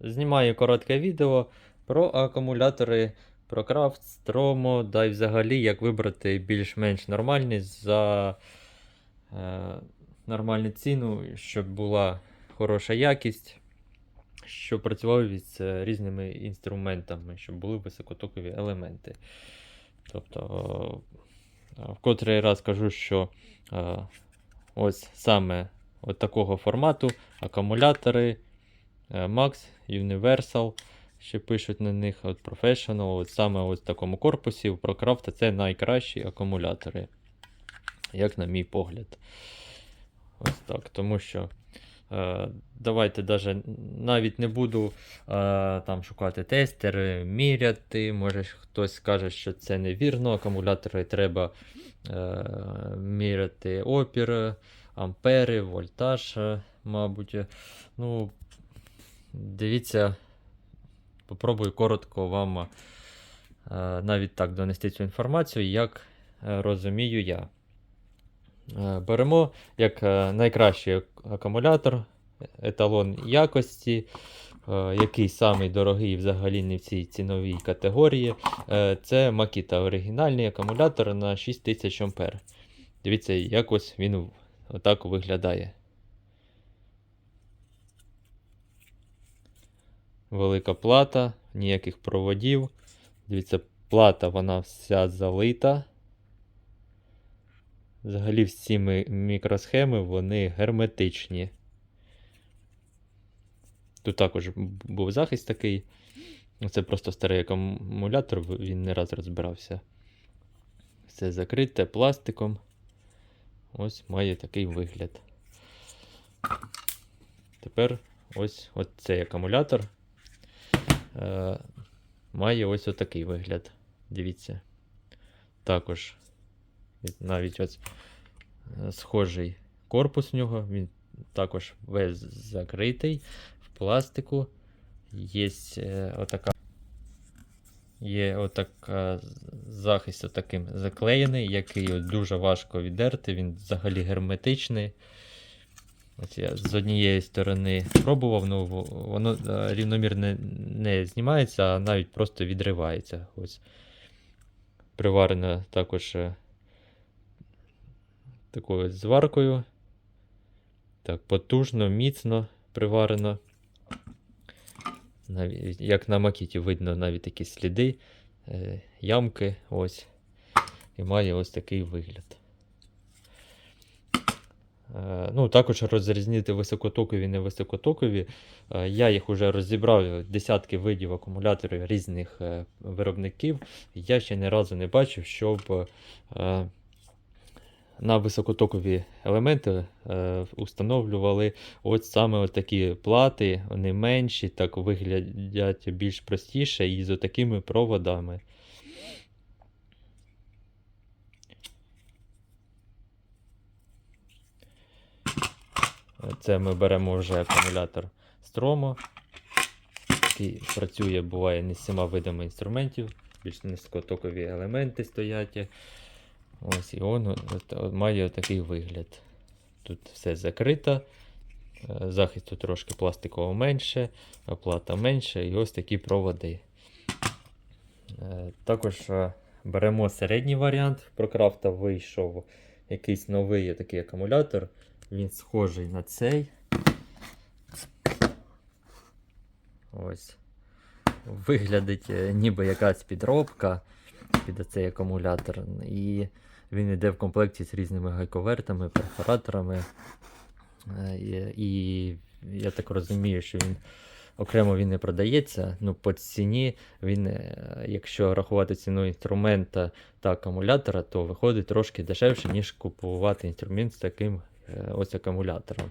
знімаю коротке відео про акумулятори, про крафт, стромо, да й взагалі як вибрати більш-менш нормальні за е, нормальну ціну, щоб була хороша якість, щоб працював із е, різними інструментами, щоб були високотокові елементи. Тобто, е, в котрий раз кажу, що е, ось саме от такого формату акумулятори Max, Universal, ще пишуть на них от Professional. От саме ось в такому корпусі у ProCraft це найкращі акумулятори, як на мій погляд. Ось так. Тому що е, давайте даже, навіть не буду е, там шукати тестери, міряти. Може хтось скаже, що це невірно. Акумулятори треба е, міряти опір, ампери, вольтаж, е, мабуть. Ну, дивіться, попробую коротко вам е, навіть так донести цю інформацію, як е, розумію я. Е, Беремо як найкращий акумулятор, еталон якості, який самий дорогий взагалі не в цій ціновій категорії. Це Makita оригінальний акумулятор на 6000 А. Дивіться, як ось він отак виглядає. Велика плата, ніяких проводів. Дивіться, плата вона вся залита. Взагалі всі мікросхеми вони герметичні. Тут також був захист такий. Це просто старий акумулятор, він не раз розбирався. Все закрите пластиком. Ось має такий вигляд. Тепер ось, ось цей акумулятор е, має ось отакий вигляд. Дивіться. Також навіть ось е, схожий корпус в нього, він також весь закритий в пластику. Є е, отака. Є отака захист отаким заклеєний, який дуже важко віддерти, він взагалі герметичний. Ось я з однієї сторони пробував, ну воно е, рівномірно не знімається, а навіть просто відривається. Ось. Приварено також е, такою зваркою. Так, потужно, міцно приварено. Навіть, як на макіті видно навіть такі сліди, е, ямки ось. І має ось такий вигляд. Е, Ну, також розрізнити високотокові і невисокотокові. Е, Я їх вже розібрав десятки видів акумуляторів різних е, виробників. Я ще ні разу не бачив, щоб на високотокові елементи установлювали от саме от такі плати, вони менші, так виглядять більш простіше і з такими проводами. Це ми беремо вже акумулятор Stromo, який працює, буває не з всіма видами інструментів, більш низькотокові елементи стоять. Ось і от має такий вигляд. Тут все закрито. е, Захисту трошки пластикового менше, оплата менше, і ось такі проводи. Е, Також е, беремо середній варіант. В ProCraft вийшов якийсь новий такий акумулятор. Він схожий на цей. Ось. Виглядить е, ніби якась підробка під цей акумулятор. І він йде в комплекті з різними гайковертами, перфораторами. Е, І, я так розумію, що він окремо він не продається. Ну, по ціні він, е, якщо рахувати ціну інструмента та акумулятора, то виходить трошки дешевше, ніж купувати інструмент з таким ось акумулятором.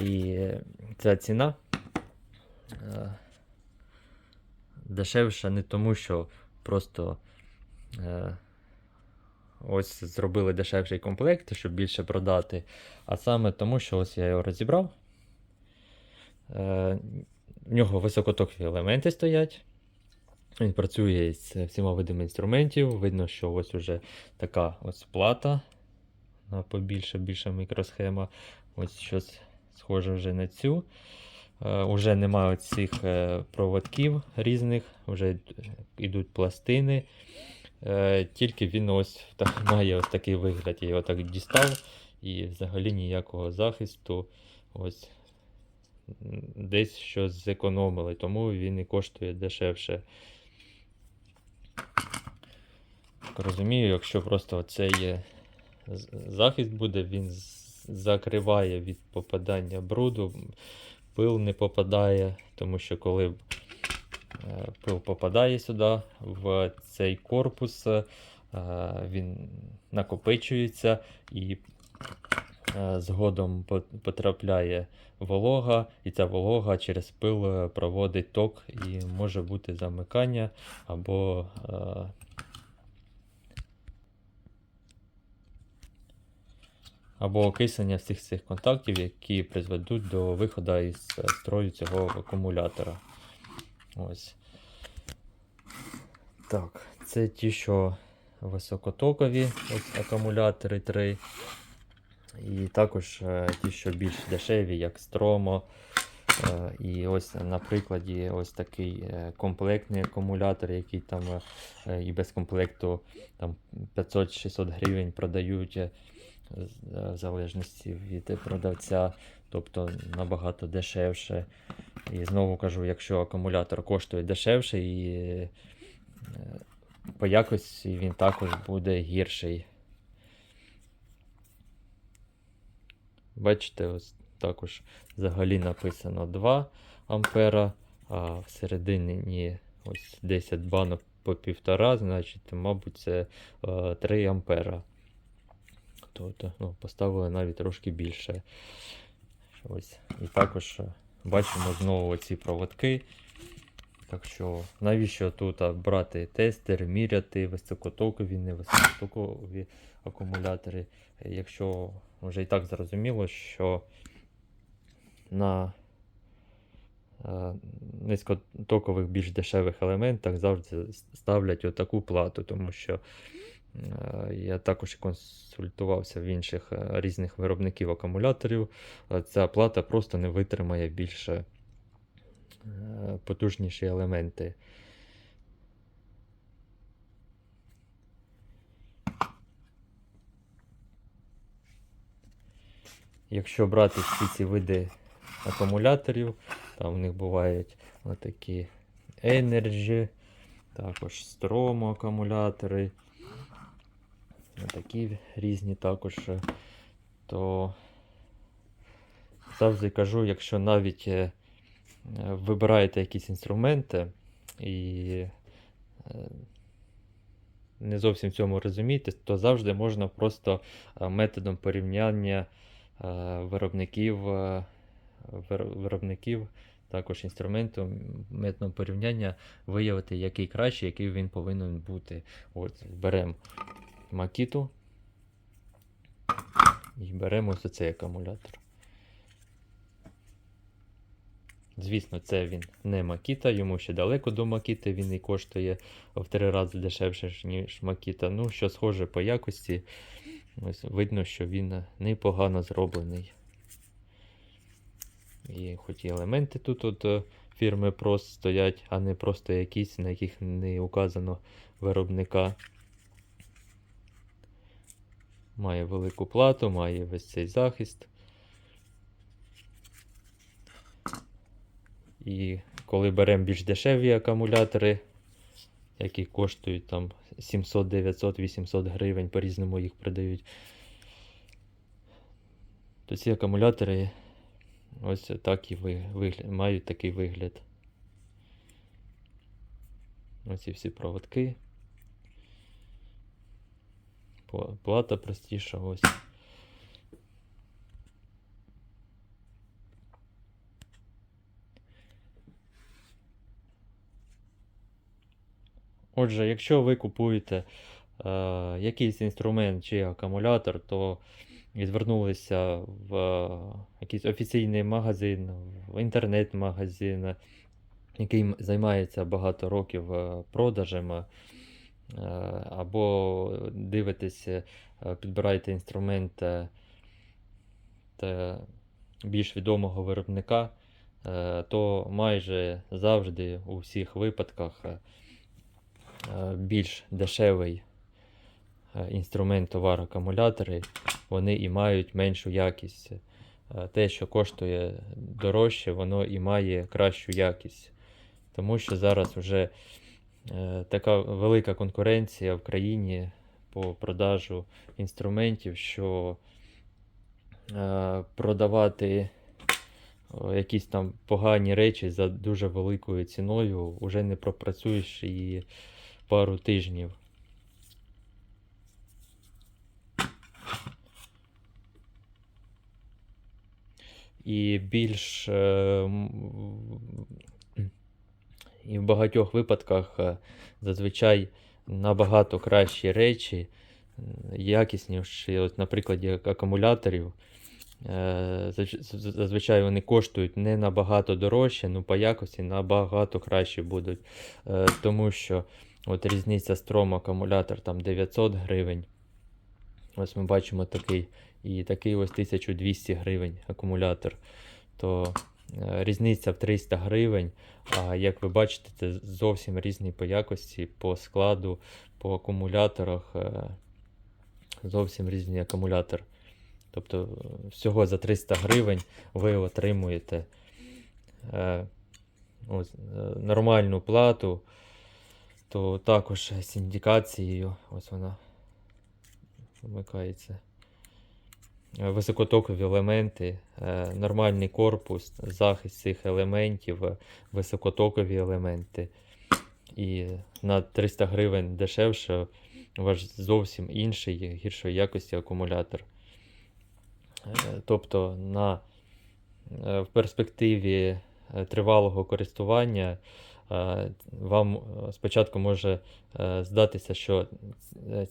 І е, ця ціна е, дешевша не тому, що просто е, ось зробили дешевший комплект, щоб більше продати, а саме тому, що ось я його розібрав. Е, в нього високотокові елементи стоять. Він працює з всіма видами інструментів. Видно, що ось уже така ось плата. Вона побільше, більша мікросхема. Ось щось схоже вже на цю. Уже немає цих проводків різних, вже йдуть пластини. Е, Тільки він ось так, має ось такий вигляд. Я його так дістав і взагалі ніякого захисту. Ось десь щось зекономили, тому він і коштує дешевше. Так Розумію, якщо просто цей е, з- захист буде, він закриває від попадання бруду, пил не попадає, тому що коли е, пил попадає сюди, в цей корпус, е, він накопичується і е, згодом потрапляє волога, і ця волога через пил проводить ток і може бути замикання або або окислення всіх цих контактів, які призведуть до виходу із е, строю цього акумулятора. Ось. Так, це ті, що високотокові ось акумулятори 3. І також е, ті, що більш дешеві, як Stromo. Е, І ось на прикладі ось такий комплектний акумулятор, який там і без комплекту там 500-600 гривень продають в залежності від продавця, тобто набагато дешевше. І знову кажу, якщо акумулятор коштує дешевше, і е, по якості він також буде гірший. Бачите, ось також взагалі написано 2 ампера, а всередині ось 10 банок по 1,5, значить, мабуть, це е, 3 ампера. Тобто ну, поставили навіть трошки більше. Ось. І також е, бачимо знову ці проводки. Так що, навіщо тут брати тестер, міряти високотокові, невисокотокові акумулятори, якщо вже і так зрозуміло, що на е, низькотокових більш дешевих елементах завжди ставлять отаку плату, тому що я також консультувався в інших е, різних виробників акумуляторів. е, Ця плата просто не витримає більше е, потужніші елементи. Якщо брати всі ці види акумуляторів, там у них бувають такі Energy, також Strom акумулятори, такі різні також, е, то завжди кажу, якщо навіть е, вибираєте якісь інструменти і е, не зовсім в цьому розумієте, то завжди можна просто методом порівняння виробників, виробників також інструменту методом порівняння виявити, який кращий, який він повинен бути. От, беремо макіту і беремо ось цей акумулятор. Звісно, це він не Макіта, йому ще далеко до Макіти, він і коштує в три рази дешевше, ніж Макіта. Ну, що схоже по якості, ось видно, що він непогано зроблений. І хоч і елементи тут от е, фірми PROS стоять, а не просто якісь, на яких не указано виробника. Має велику плату, має весь цей захист. І коли беремо більш дешеві акумулятори, які коштують там 700, 900, 800 гривень, по-різному їх продають, то ці акумулятори ось так і ви- вигляд, мають такий вигляд. Ось і всі проводки. Пла- Плата простіша ось. Отже, якщо ви купуєте е, якийсь інструмент чи акумулятор, то звернулися в е, якийсь офіційний магазин, в інтернет-магазин, який займається багато років е, продажем, е, або дивитесь, е, підбираєте інструмент е, більш відомого виробника, е, то майже завжди у всіх випадках е, е, більш дешевий е, інструмент товар акумулятори, вони і мають меншу якість. Е, Те, що коштує дорожче, воно і має кращу якість. Тому що зараз вже е, така велика конкуренція в країні по продажу інструментів, що е, продавати якісь там погані речі за дуже великою ціною вже не пропрацюєш і пару тижнів. І більш е, і в багатьох випадках е, зазвичай набагато кращі речі, якісніші, от, на прикладі акумуляторів. Е, Зазвичай вони коштують не набагато дорожче, ну по якості набагато краще будуть. Е, Тому що от різниця стром акумулятор там 900 гривень. Ось ми бачимо такий. І такий ось 1200 гривень акумулятор. То різниця в 300 гривень. А як ви бачите, це зовсім різні по якості, по складу, по акумуляторах. е, Зовсім різний акумулятор. Тобто е, всього за 300 гривень ви отримуєте е, ось, е, нормальну плату, то також з індикацією, ось вона вмикається. Е, Високотокові елементи, е, нормальний корпус, захист цих елементів, е, високотокові елементи. І на 300 гривень дешевше ваш зовсім інший гіршої якості акумулятор. Тобто на, в перспективі тривалого користування вам е, спочатку може е, здатися, що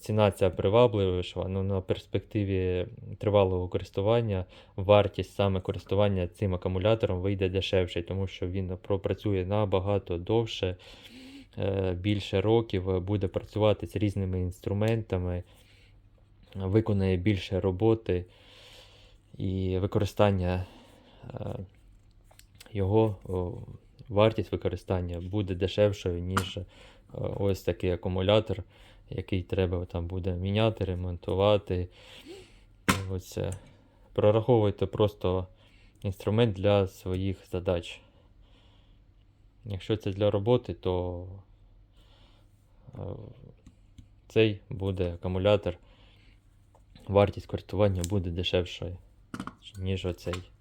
ціна ця привабливіша, але на перспективі тривалого користування вартість саме користування цим акумулятором вийде дешевше, тому що він пропрацює набагато довше, е, більше років, е, буде працювати з різними інструментами, виконає більше роботи і використання е, його вартість використання буде дешевшою, ніж е, ось такий акумулятор, який треба там буде міняти, ремонтувати. Ось, прораховуйте просто інструмент для своїх задач. Якщо це для роботи, то е, цей буде акумулятор, вартість користування буде дешевшою, ніж оцей.